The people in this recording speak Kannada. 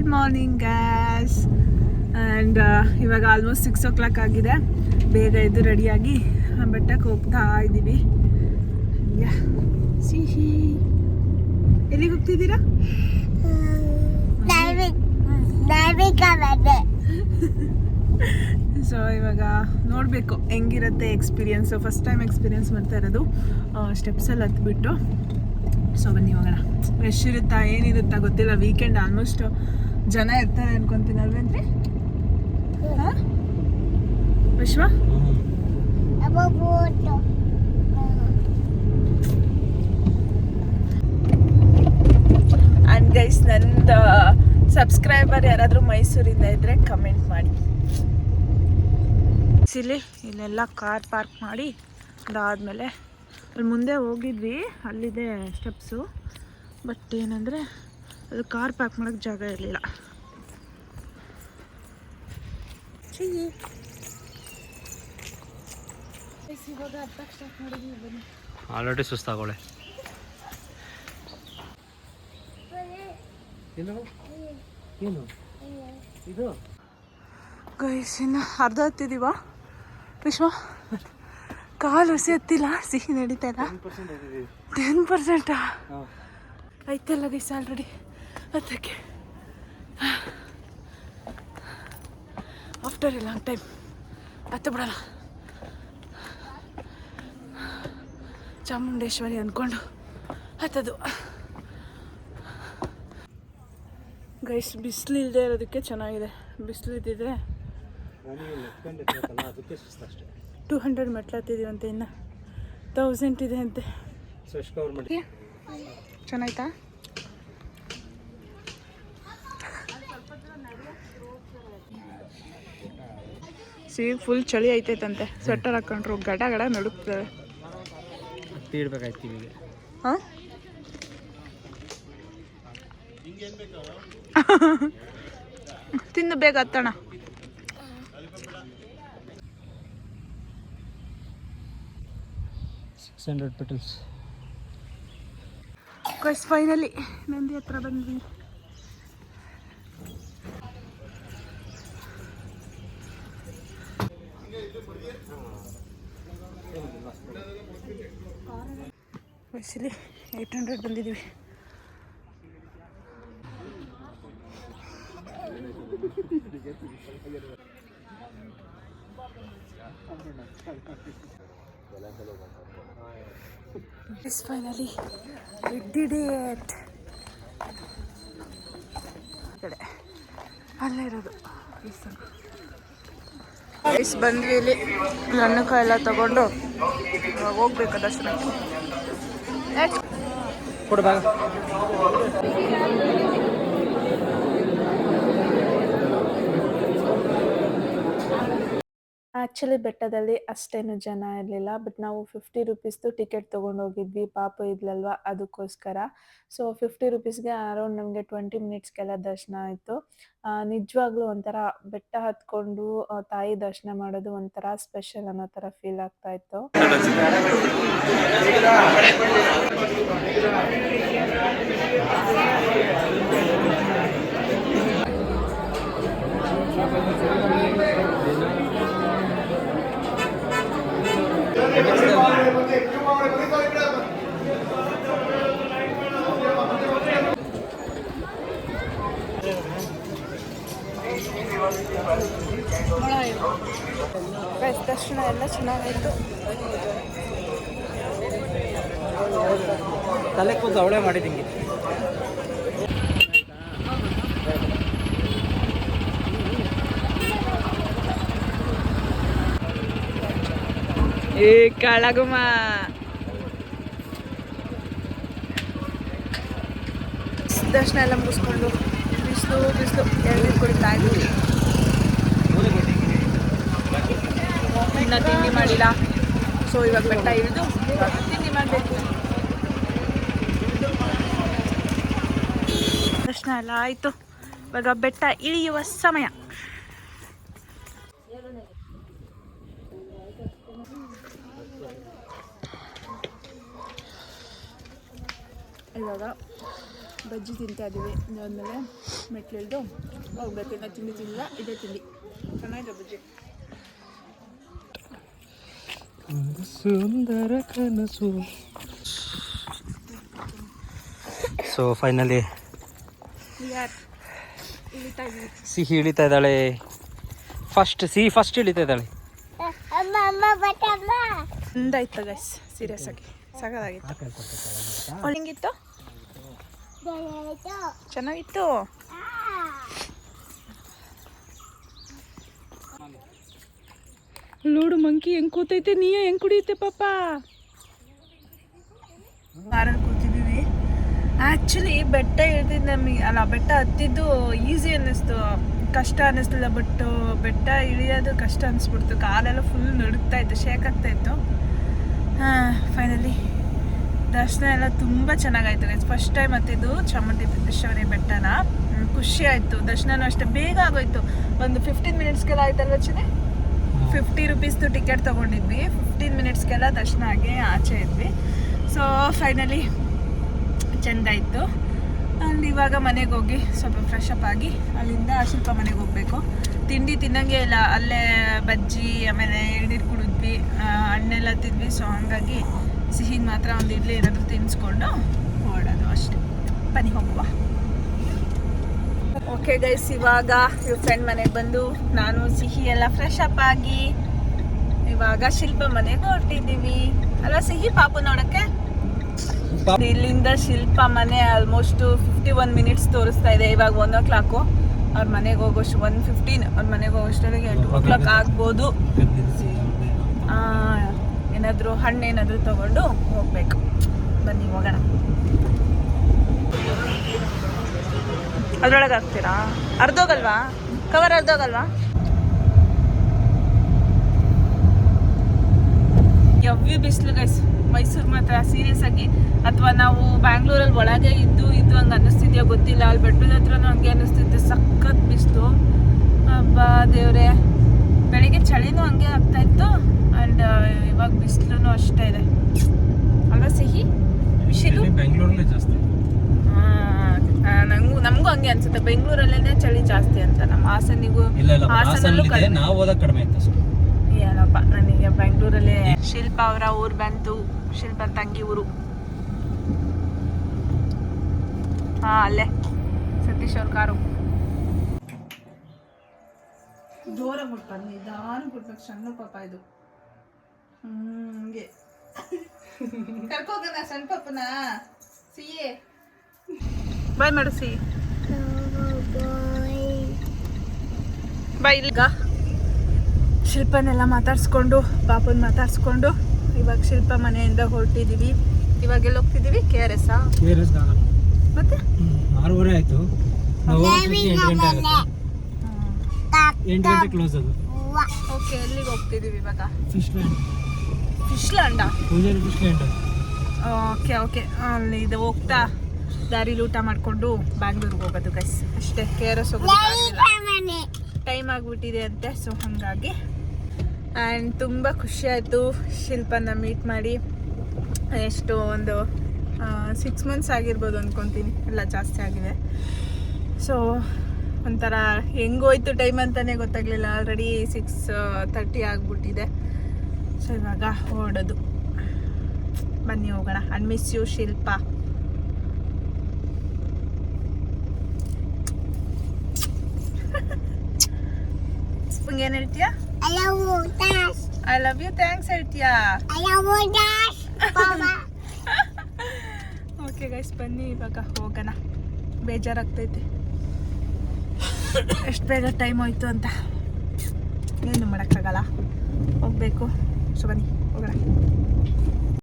ಗುಡ್ ಮಾರ್ನಿಂಗ್ ಗ್ಯಾಸ್ ಆ್ಯಂಡ್ ಇವಾಗ ಆಲ್ಮೋಸ್ಟ್ ಸಿಕ್ಸ್ ಓ ಕ್ಲಾಕ್ ಆಗಿದೆ. ಬೇಗ ಇದು ರೆಡಿಯಾಗಿ ಬೆಟ್ಟಕ್ಕೆ ಹೋಗ್ತಾ ಇದ್ದೀವಿ. ಸಿಹಿ. ಎಲ್ಲಿಗೆ ಹೋಗ್ತಿದ್ದೀರಾ? ಸೊ ಇವಾಗ ನೋಡಬೇಕು ಹೆಂಗಿರುತ್ತೆ ಎಕ್ಸ್ಪೀರಿಯನ್ಸು ಫಸ್ಟ್ ಟೈಮ್ ಎಕ್ಸ್ಪೀರಿಯೆನ್ಸ್ ಮಾಡ್ತಾ ಇರೋದು. ಸ್ಟೆಪ್ಸಲ್ಲಿ ಹತ್ಬಿಟ್ಟು. ಸೊ ಬನ್ನಿ ಇವಾಗ ರಶ್ ಇರುತ್ತಾ ಏನಿರುತ್ತಾ ಗೊತ್ತಿಲ್ಲ. ವೀಕೆಂಡ್ ಆಲ್ಮೋಸ್ಟ್ ಜನ ಇರ್ತಾರೆ ಅನ್ಕೊಂತೀನಿ ಅಲ್ವೇನ್ರಿ? ವಿಶ್ವ? ಆ್ಯಂಡ್ ಗೈಸ್ ನಂದು ಸಬ್ಸ್ಕ್ರೈಬರ್ ಯಾರಾದರೂ ಮೈಸೂರಿಂದ ಇದ್ದರೆ ಕಮೆಂಟ್ ಮಾಡಿ. ಇಲ್ಲಿ ಇಲ್ಲೆಲ್ಲ ಕಾರ್ ಪಾರ್ಕ್ ಮಾಡಿ ಅದಾದಮೇಲೆ ಅಲ್ಲಿ ಮುಂದೆ ಹೋಗಿದ್ವಿ ಅಲ್ಲಿದೆ ಸ್ಟೆಪ್ಸು ಬಟ್ ಏನಂದರೆ ಅದು ಕಾರ್ ಪ್ಯಾಕ್ ಮಾಡೋಕ್ಕೆ ಜಾಗ ಇರಲಿಲ್ಲ. ಇವಾಗ ಹತ್ತಕ್ಕೆ ಸ್ಟಾರ್ಟ್ ಮಾಡಿದ್ವಿ ಬನ್ನಿ ಆಲ್ರೆಡಿ ಸುಸ್ತಾಗೋಳೆ. ಏನು? ಏನು? ಇದು? ಗೈಸ್ ಇನ್ನು ಅರ್ಧ ಹತ್ತಿದೀವ? ವಿಶ್ವ ಕಾಲು ಹಸಿ ಹತ್ತಿಲ್ಲ ಸಿಹಿ ನಡೀತಾ ಇಲ್ಲ. ಟೆನ್ ಪರ್ಸೆಂಟಾ ಐತಲ್ಲ ಗೈಸ್ ಆಲ್ರೆಡಿ. ಹತ್ತಕ್ಕೆ ಆಫ್ಟರ್ ಎ ಲಾಂಗ್ ಟೈಮ್ ಹತ್ತು ಬಿಡಲ್ಲ. ಚಾಮುಂಡೇಶ್ವರಿ ಅಂದ್ಕೊಂಡು ಹತ್ತದು ಗೈಸ್ ಬಿಸಿಲು ಇಲ್ಲದೆ ಇರೋದಕ್ಕೆ ಚೆನ್ನಾಗಿದೆ. ಬಿಸಿಲು ಇದ್ದಿದ್ರೆ ಅದಕ್ಕೆ ಟೂ ಹಂಡ್ರೆಡ್ ಮೆಟ್ಲು ಹತ್ತಿದೀವಂತೆ ಇನ್ನು. ತೌಸಂಡ್ ಇದೆ ಅಂತೆ. ಚೆನ್ನಾಯ್ತಾ? ಸಿ ಫುಲ್ ಚಳಿ ಐತೈತಂತೆ. ಸ್ವೆಟರ್ ಹಾಕೊಂಡ್ರು ಗಡ ಗಡ ನಡುಕ್ತವೆ ಹಾಂ? ತಿನ್ನು ಬೇಗ ಹತ್ತಣ six hundred petals finally Nandi ಹತ್ರ ಬಂದ್ವಿ. ಬಸ್ಸಲ್ಲಿ ಏಯ್ಟ್ ಹಂಡ್ರೆಡ್ ಬಂದಿದ್ದೀವಿ ಫೈನಲಿ we did it. ಕಡೆ. ಅಲ್ಲೇ ಇರೋದು. ಇಸ್ ಬಂದ್ವಿ ಇಲ್ಲಿ. ನನ್ನಕ ಎಲ್ಲ ತಗೊಂಡು ಹೋಗ್ಬೇಕು ದರ್ಶನಕ್ಕೆ. Let's ಕೊಡು ಆ್ಯಕ್ಚುಲಿ ಬೆಟ್ಟದಲ್ಲಿ ಅಷ್ಟೇನು ಜನ ಇರಲಿಲ್ಲ ಬಟ್ ನಾವು ಫಿಫ್ಟಿ ರುಪೀಸ್ದು ಟಿಕೆಟ್ ತೊಗೊಂಡು ಹೋಗಿದ್ವಿ ಪಾಪ ಇದ್ಲಲ್ವ ಅದಕ್ಕೋಸ್ಕರ. ಸೊ ಫಿಫ್ಟಿ ರುಪೀಸ್ಗೆ ಅರೌಂಡ್ ನಮಗೆ ಟ್ವೆಂಟಿ ಮಿನಿಟ್ಸ್ಗೆಲ್ಲ ದರ್ಶನ ಆಯಿತು. ನಿಜವಾಗ್ಲೂ ಒಂಥರ ಬೆಟ್ಟ ಹತ್ಕೊಂಡು ತಾಯಿ ದರ್ಶನ ಮಾಡೋದು ಒಂಥರ ಸ್ಪೆಷಲ್ ಅನ್ನೋ ಥರ ಫೀಲ್ ಆಗ್ತಾ ಇತ್ತು Guys, ದರ್ಶನ ಎಲ್ಲ ಚೆನ್ನಾಗಾಯಿತು. ತಲೆ ಕೂತು ಅವಳೆ ಮಾಡಿದಂಗೆ. ಏ ಕಳಗುಮ. ದರ್ಶನ ಎಲ್ಲ ಮುಗಿಸ್ಕೊಂಡು ಬಿಸಿಲು ಬಿಸಿಲು ಎಳ್ನೀರು ಕುಡಿತಾ ಇದ್ವಿ. ಇನ್ನು ತಿಂಡಿ ಮಾಡಿಲ್ಲ. ಸೊ ಇವಾಗ ಬೆಟ್ಟ ಇಳಿದು ತಿಂಡಿ ಮಾಡಬೇಕು. ಪ್ರಶ್ನೆ ಎಲ್ಲ ಆಯಿತು. ಇವಾಗ ಬೆಟ್ಟ ಇಳಿಯುವ ಸಮಯ. ಇವಾಗ ಬಜ್ಜಿ ತಿಂತಾ ಇದ್ದೀವಿ ಇದಾದ್ಮೇಲೆ ಮೆಟ್ಲಿಲ್ದು ಹೋಗ್ಬೇಕು. ಇನ್ನು ತಿಂಡಿ ತಿಂದಿಲ್ಲ ಇದೇ ತಿಂಡಿ. ಚೆನ್ನಾಗಿದೆ ಬಜ್ಜಿ. ಒಂದು ಸುಂದರ ಕನಸು. ಸೊ ಫೈನಲಿ ಸಿಹಿ ಇಳಿತಾ ಇದ್ದಾಳೆ. ಫಸ್ಟ್ ಸಿಹಿ ಫಸ್ಟ್ ಇಳಿತಾ ಇದ್ದಾಳೆ. ಒಂದಾಯ್ತು ಗೈಸ್ ಸೀರಿಯಸ್ ಆಗಿ. ಸಗದಾಗಿತ್ತು. ಹೆಂಗಿತ್ತು ಚೆನ್ನಾಗಿತ್ತು? ನೋಡು ಮಂಕಿ ಹೆಂಗ್ ಕೂತೈತೆ? ನೀ ಹೆಂಗ್ ಕುಡಿಯುತ್ತೆ ಪಾಪ? ಕೂತಿದೀವಿ ಕೂತಿದ್ದೀವಿ. ಆ್ಯಕ್ಚುಲಿ ಬೆಟ್ಟ ಇಳ್ದಿದ್ದು ನಮಗೆ ಅಲ್ಲ ಬೆಟ್ಟ ಹತ್ತಿದ್ದು ಈಸಿ ಅನ್ನಿಸ್ತು. ಕಷ್ಟ ಅನ್ನಿಸ್ತಿಲ್ಲ ಬಟ್ ಬೆಟ್ಟ ಇಳಿಯೋದು ಕಷ್ಟ ಅನ್ನಿಸ್ಬಿಡ್ತು ಕಾಲೆಲ್ಲ ಫುಲ್ ನಡುಗ್ತಾ ಇತ್ತು ಶೇಕ್ ಆಗ್ತಾ ಇತ್ತು. ಹಾಂ ಫೈನಲಿ ದರ್ಶನ ಎಲ್ಲ ತುಂಬ ಚೆನ್ನಾಗಾಯ್ತು ಗೈಸ್ ಫಸ್ಟ್ ಟೈಮ್ ಹತ್ತಿದ್ದು ಚಾಮುಂಡೇಶ್ವರಿ ಬೆಟ್ಟನ. ಹ್ಮ್, ಖುಷಿ ಆಯಿತು. ದರ್ಶನನೂ ಅಷ್ಟೇ ಬೇಗ ಆಗೋಯ್ತು. ಒಂದು ಫಿಫ್ಟೀನ್ ಮಿನಿಟ್ಸ್ಗೆಲ್ಲ ಆಯ್ತಲ್ವ ಚಿನಿ ಫಿಫ್ಟಿ ರುಪೀಸ್ದು ಟಿಕೆಟ್ ತೊಗೊಂಡಿದ್ವಿ. ಫಿಫ್ಟೀನ್ ಮಿನಿಟ್ಸ್ಗೆಲ್ಲ ದರ್ಶನ ಆಗಿ ಆಚೆ ಇದ್ವಿ. ಸೊ ಫೈನಲಿ ಚೆಂದ ಇತ್ತು ಆ್ಯಂಡ್ ಇವಾಗ ಮನೆಗೆ ಹೋಗಿ ಸ್ವಲ್ಪ ಫ್ರೆಶ್ ಅಪ್ ಆಗಿ ಅಲ್ಲಿಂದ ಶಿಲ್ಪ ಮನೆಗೆ ಹೋಗಬೇಕು. ತಿಂಡಿ ತಿನ್ನಂಗೆ ಇಲ್ಲ, ಅಲ್ಲೇ ಬಜ್ಜಿ, ಆಮೇಲೆ ಎಳ್ನೀರು ಕುಡಿದ್ವಿ. ಹಣ್ಣೆಲ್ಲ ತಿಂದ್ವಿ. ಸೊ ಹಾಗಾಗಿ ಸಿಹಿಗೆ ಮಾತ್ರ ಒಂದು ಇಡ್ಲಿ ಏನಾದರೂ ತಿನ್ನಿಸ್ಕೊಂಡು ಹೊರಡೋದು ಅಷ್ಟೇ ಬನ್ನಿ ಹೋಗುವ ಓಕೆ ಗೈಸ್ ಇವಾಗ ಇವ್ರ ಫ್ರೆಂಡ್ ಮನೆಗೆ ಬಂದು ನಾನು ಸಿಹಿ ಎಲ್ಲ ಫ್ರೆಶ್ ಅಪ್ ಆಗಿ ಇವಾಗ ಶಿಲ್ಪ ಮನೆಗೆ ಹೊರಟಿದ್ದೀವಿ. ಅಲ್ಲ ಸಿಹಿ ಪಾಪು ನೋಡಕ್ಕೆ? ಇಲ್ಲಿಂದ ಶಿಲ್ಪ ಮನೆ ಆಲ್ಮೋಸ್ಟ್ ಫಿಫ್ಟಿ ಒನ್ ಮಿನಿಟ್ಸ್ ತೋರಿಸ್ತಾ ಇದೆ ಇವಾಗ ಒನ್ ಓ ಕ್ಲಾಕು ಅವ್ರ ಮನೆಗೆ ಹೋಗೋಷ್ಟು ಒನ್ ಫಿಫ್ಟೀನ್ ಅವ್ರ ಮನೆಗೆ ಹೋಗೋಷ್ಟೊಳಗೆ ಟೂ ಓ ಕ್ಲಾಕ್ ಆಗ್ಬೋದು. ಏನಾದರೂ ಹಣ್ಣು ಏನಾದರೂ ತಗೊಂಡು ಹೋಗ್ಬೇಕು. ಬನ್ನಿ ಹೋಗೋಣ. ಅದ್ರೊಳಗೆ ಹಾಕ್ತೀರಾ? ಅರ್ಧೋಗಲ್ವಾ? ಕವರ್ ಅರ್ಧೋಗಲ್ವಾ? ಯವ್ವಿ ಬಿಸಿಲು ಗೈಸ್ ಮೈಸೂರು ಮಾತ್ರ. ಸೀರಿಯಸ್ ಆಗಿ. ಅಥವಾ ನಾವು ಬ್ಯಾಂಗ್ಳೂರಲ್ಲಿ ಒಳಗೆ ಇದ್ದು ಇದ್ದು ಹಂಗೆ ಅನ್ನಿಸ್ತಿದ್ಯೋ ಗೊತ್ತಿಲ್ಲ. ಅಲ್ಲಿ ಬೆಟ್ಟದ ಹತ್ರನೂ ಹಂಗೆ ಅನ್ನಿಸ್ತಿದ್ದೆ ಸಖತ್ ಬಿಸಿಲು. ಹಬ್ಬ ದೇವ್ರೆ. ಬೆಳಿಗ್ಗೆ ಚಳಿನೂ ಹಂಗೆ ಆಗ್ತಾ ಇತ್ತು. ಆ್ಯಂಡ್ ಇವಾಗ ಬಿಸಿಲು ಅಷ್ಟೇ ಇದೆ. ಅಲ್ವಾ ಸಿಹಿ? ಬಿಸಿಲು ಬೆಂಗಳೂರಲ್ಲೇ ಜಾಸ್ತಿ. ನಂಗೂ ನಮಗೂ ಹಂಗೆ ಅನ್ಸುತ್ತೆ. ಬೆಂಗಳೂರಲ್ಲೇ ಚಳಿ ಜಾಸ್ತಿ ಅಂತ. ನಮ್ಮ ಹಾಸನಿಗೂ ಹಾಸನಲ್ಲೂ ಕಡಿಮೆ. ನಾವು ಹೋದಾಗ ಕಡಿಮೆ ಇತ್ತು ಅಷ್ಟೇ. ಏನಪ್ಪ ನನಗೆ ಬೆಂಗಳೂರಲ್ಲಿ ಶಿಲ್ಪ ಅವರ ಊರು ಬಂತು ಶಿಲ್ಪ ತಂಗಿ ಊರು. ಹಾ ಅಲ್ಲೇ. ಸತೀಶ್ ಅವ್ರ ಕಾರು. ಜೋರಾಗಿ ಬಿಡ್ಬಾರ್ದು ನಿಧಾನ ಬಿಡ್ಬೇಕು ಸಣ್ಣ ಪಾಪ ಇದು. ಹಂಗೆ. ಕರ್ಕೋಗಣ ಸಣ್ಣ ಪಾಪನ. ಸಿಯೇ ಬಾಯ್ ಮಾಡಿಸಿ ಬಾಯ್ ಇಲ್ಲಿಗ ಶಿಲ್ಪನೆಲ್ಲ ಮಾತಾಡ್ಸ್ಕೊಂಡು ಪಾಪನ್ ಮಾತಾಡ್ಸ್ಕೊಂಡು ಇವಾಗ ಶಿಲ್ಪ ಮನೆಯಿಂದ ಹೊರಟಿದ್ದೀವಿ ಇವಾಗ ಎಲ್ಲಿ ಹೋಗ್ತಿದ್ದೀವಿ K R S K R S ಮತ್ತೆ? ಆರೂವರೆ ಆಯಿತು. ಎಂಟು ಗಂಟೆ ಕ್ಲೋಸ್ ಅದು. ಓಕೆ ಎಲ್ಲಿಗೆ ಹೋಗ್ತಿದ್ದೀವಿ ಇವಾಗ? ಫಿಶ್ ಲ್ಯಾಂಡ್ ಫಿಶ್ ಲ್ಯಾಂಡಾ ಫಿಶ್ ಲ್ಯಾಂಡ್ ಓಕೆ ಓಕೆ. ಅಲ್ಲಿ ಇದು ಹೋಗ್ತಾ ದಾರಿಲಿ ಊಟ ಮಾಡಿಕೊಂಡು ಬ್ಯಾಂಗ್ಳೂರ್ಗೆ ಹೋಗೋದು ಗೈಸ್ ಅಷ್ಟೇ ಕೆ ಆರ್ ಎಸ್ ಟೈಮ್ ಆಗಿಬಿಟ್ಟಿದೆ ಅಂತೆ ಸೊ ಹಾಗಾಗಿ. ಆ್ಯಂಡ್ ತುಂಬ ಖುಷಿ ಆಯಿತು ಶಿಲ್ಪನ ಮೀಟ್ ಮಾಡಿ. ಎಷ್ಟು ಒಂದು ಸಿಕ್ಸ್ ಮಂತ್ಸ್ ಆಗಿರ್ಬೋದು ಅಂದ್ಕೊತೀನಿ ಎಲ್ಲ ಜಾಸ್ತಿ ಆಗಿದೆ. ಸೊ ಒಂಥರ ಹೆಂಗೋಯ್ತು ಟೈಮ್ ಅಂತಲೇ ಗೊತ್ತಾಗಲಿಲ್ಲ. ಆಲ್ರೆಡಿ ಸಿಕ್ಸ್ ತರ್ಟಿ ಆಗಿಬಿಟ್ಟಿದೆ. ಸೊ ಇವಾಗ ಓಡೋದು. ಬನ್ನಿ ಹೋಗೋಣ. And miss you Shilpa. ಏನು ಹೇಳ್ತೀಯಾ ಐ ಲವ್ ಯು ಥ್ಯಾಂಕ್ಸ್ ಹೇಳ್ತೀಯಾ ಓಕೆ ಗೈಸ್ ಬನ್ನಿ ಇವಾಗ ಹೋಗೋಣ. ಬೇಜಾರಾಗ್ತೈತೆ. ಎಷ್ಟು ಬೇಗ ಟೈಮ್ ಹೋಯ್ತು ಅಂತ. ಏನು ಮಾಡೋಕ್ಕಾಗಲ್ಲ. ಹೋಗಬೇಕು. ಸೊ ಬನ್ನಿ ಹೋಗೋಣ.